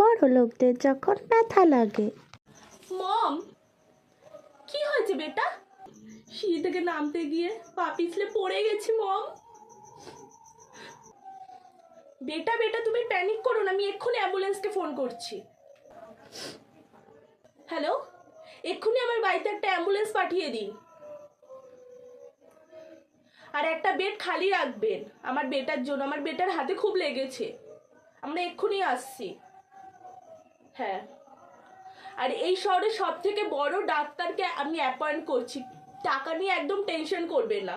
বড় লোকদের যখন ব্যথা লাগে। মম, কি হয়েছে বেটা? সিঁড়ি থেকে নামতে গিয়ে পা পিছলে পড়ে গেছি, মম। বেটা বেটা, তুমি প্যানিক করো না, আমি এক্ষুনি অ্যাম্বুলেন্সকে ফোন করছি। হ্যালো এক্ষুনি আমার বাড়িতে একটা অ্যাম্বুলেন্স পাঠিয়ে দিন। আর একটা বেড খালি রাখবেন, আমার বেটার জন্য, আমার বেটার হাতে খুব লেগেছে। আমরা এক্ষুনি আসছি। হ্যাঁ। আর এই শহরে সব থেকে বড় ডাক্তারকে আমি অ্যাপয়েন্ট করছি। টাকা নিয়ে একদম টেনশন করবে না।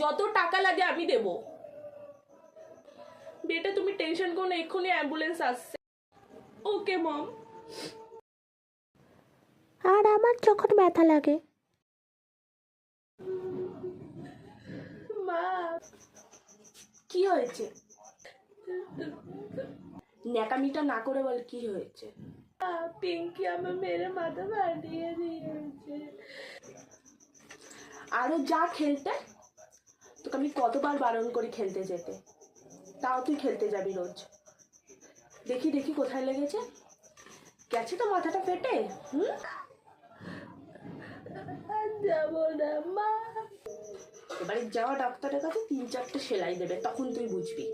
যত টাকা লাগে আমি দেব। বেটা তুমি টেনশন করো না এক্ষুনি অ্যাম্বুলেন্স আসছে। ওকে মম আর আমার যখন ব্যথা লাগে। মা কি হয়েছে? ন্যাকামিটা না করে বল কি হয়েছে? পিঙ্কি আমার মেরে মাথা ফাটিয়ে দিয়েছে। আরও যা খেলতে তোকে আমি কতবার বারণ করি খেলতে যেতে। তাও তুই খেলতে যাবি রোজ। দেখি দেখি কোথায় লেগেছে। গেছে তো মাথাটা ফেটে হুম? যাব না মা। এবারে যাওয়া ডাক্তারের কাছে তিন চারটে সেলাই দেবে তখন তুই বুঝবি।